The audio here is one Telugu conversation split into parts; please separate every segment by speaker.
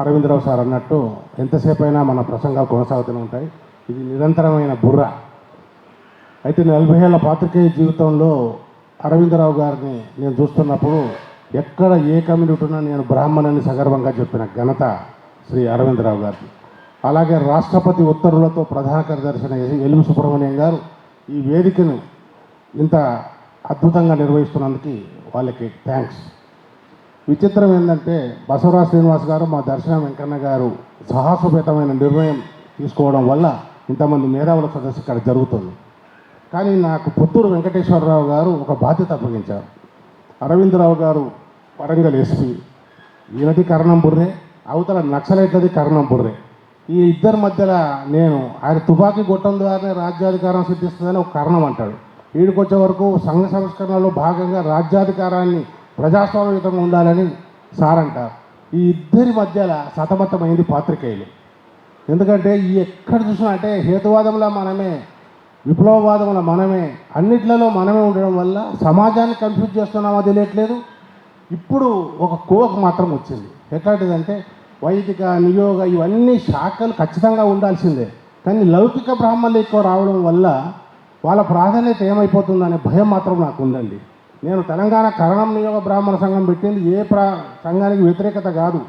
Speaker 1: అరవిందరావు సార్ అన్నట్టు ఎంతసేపు అయినా మన ప్రసంగాలు కొనసాగుతూనే ఉంటాయి. ఇది నిరంతరమైన బుర్ర. అయితే నలభై ఏళ్ళ పాత్రికేయ జీవితంలో అరవిందరావు గారిని నేను చూస్తున్నప్పుడు ఎక్కడ ఏ కమ్యూనిటీ ఉన్నా నేను బ్రాహ్మణని సగర్వంగా చెప్పిన ఘనత శ్రీ అరవిందరావు గారికి అలాగే రాష్ట్రపతి ఉత్తర్వులతో ప్రధాన కార్యదర్శి అయిన ఎలుగు సుబ్రహ్మణ్యం గారు ఈ వేదికను ఇంత అద్భుతంగా నిర్వహిస్తున్నందుకు వాళ్ళకి థ్యాంక్స్ విచిత్రం ఏంటంటే బసవరాజ్ శ్రీనివాస్ గారు మా దర్శన వెంకన్న గారు సాహసోపేతమైన నిర్ణయం తీసుకోవడం వల్ల ఇంతమంది మేధావుల సదస్సు ఇక్కడ జరుగుతుంది. కానీ నాకు పుత్తూరు వెంకటేశ్వరరావు గారు ఒక బాధ్యత అప్పగించారు. అరవిందరావు గారు వరంగల్ ఎస్పీ. ఈయనది కరణం బుర్రే అవతల నక్సలైట్లది కరణం బుర్రే ఈ ఇద్దరి మధ్యలో నేను ఆయన తుపాకీ గొట్టం ద్వారానే రాజ్యాధికారం సిద్ధిస్తుందని ఒక కారణం అంటాడు. వీడికి వచ్చే వరకు సంఘ సంస్కరణలో భాగంగా రాజ్యాధికారాన్ని ప్రజాస్వామ్యయుతంగా ఉండాలని సార్ అంటారు. ఈ ఇద్దరి మధ్యల సతమతమైంది పాత్రికేయులు. ఎందుకంటే ఈ ఎక్కడ చూసినా అంటే హేతువాదంలో మనమే విప్లవవాదంలో మనమే అన్నిట్లలో మనమే ఉండడం వల్ల సమాజాన్ని కన్ఫ్యూజ్ చేస్తున్నామో తెలియట్లేదు. ఇప్పుడు ఒక కోవకు మాత్రం వచ్చింది. ఎట్లాంటిదంటే వైదిక నియోగ ఇవన్నీ శాఖలు ఖచ్చితంగా ఉండాల్సిందే. కానీ లౌకిక బ్రాహ్మణులు ఎక్కువ రావడం వల్ల వాళ్ళ ప్రాధాన్యత ఏమైపోతుందనే భయం మాత్రం నాకు ఉందండి. నేను తెలంగాణ కరణం నియోగ బ్రాహ్మణ సంఘం పెట్టింది. ఏ ప్రా సంఘానికి వ్యతిరేకత కాదు.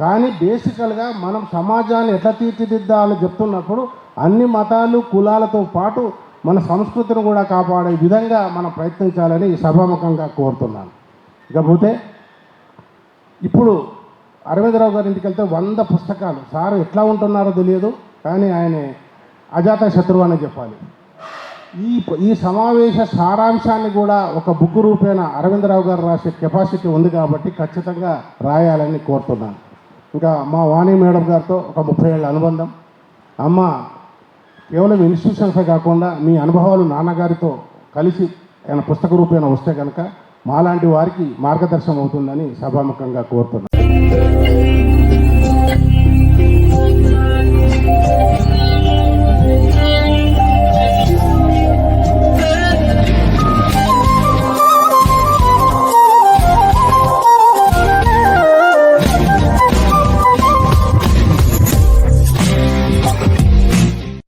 Speaker 1: కానీ బేసికల్గా మనం సమాజాన్ని ఎట్లా తీర్చిదిద్దాలని చెప్తున్నప్పుడు అన్ని మతాలు కులాలతో పాటు మన సంస్కృతిని కూడా కాపాడే విధంగా మనం ప్రయత్నించాలని సభాముఖంగా కోరుతున్నాను. ఇకపోతే ఇప్పుడు అరవిందరావు గారి ఇంటికి వెళ్తే వంద పుస్తకాలు. సార్ ఎట్లా ఉంటున్నారో తెలియదు కానీ ఆయన అజాత శత్రువు అని చెప్పాలి. ఈ ఈ సమావేశ సారాంశాన్ని కూడా ఒక బుక్ రూపేణ అరవిందరావు గారు రాసే కెపాసిటీ ఉంది కాబట్టి ఖచ్చితంగా రాయాలని కోరుతున్నాను. ఇంకా మా వాణి మేడం గారితో ఒక ముప్పై ఏళ్ళ అనుబంధం. అమ్మ కేవలం ఇన్స్టిట్యూషన్సే కాకుండా మీ అనుభవాలు నాన్నగారితో కలిసి ఆయన పుస్తక రూపేణ వస్తే కనుక మాలాంటి వారికి మార్గదర్శనం అవుతుందని సభాముఖంగా కోరుతున్నాను.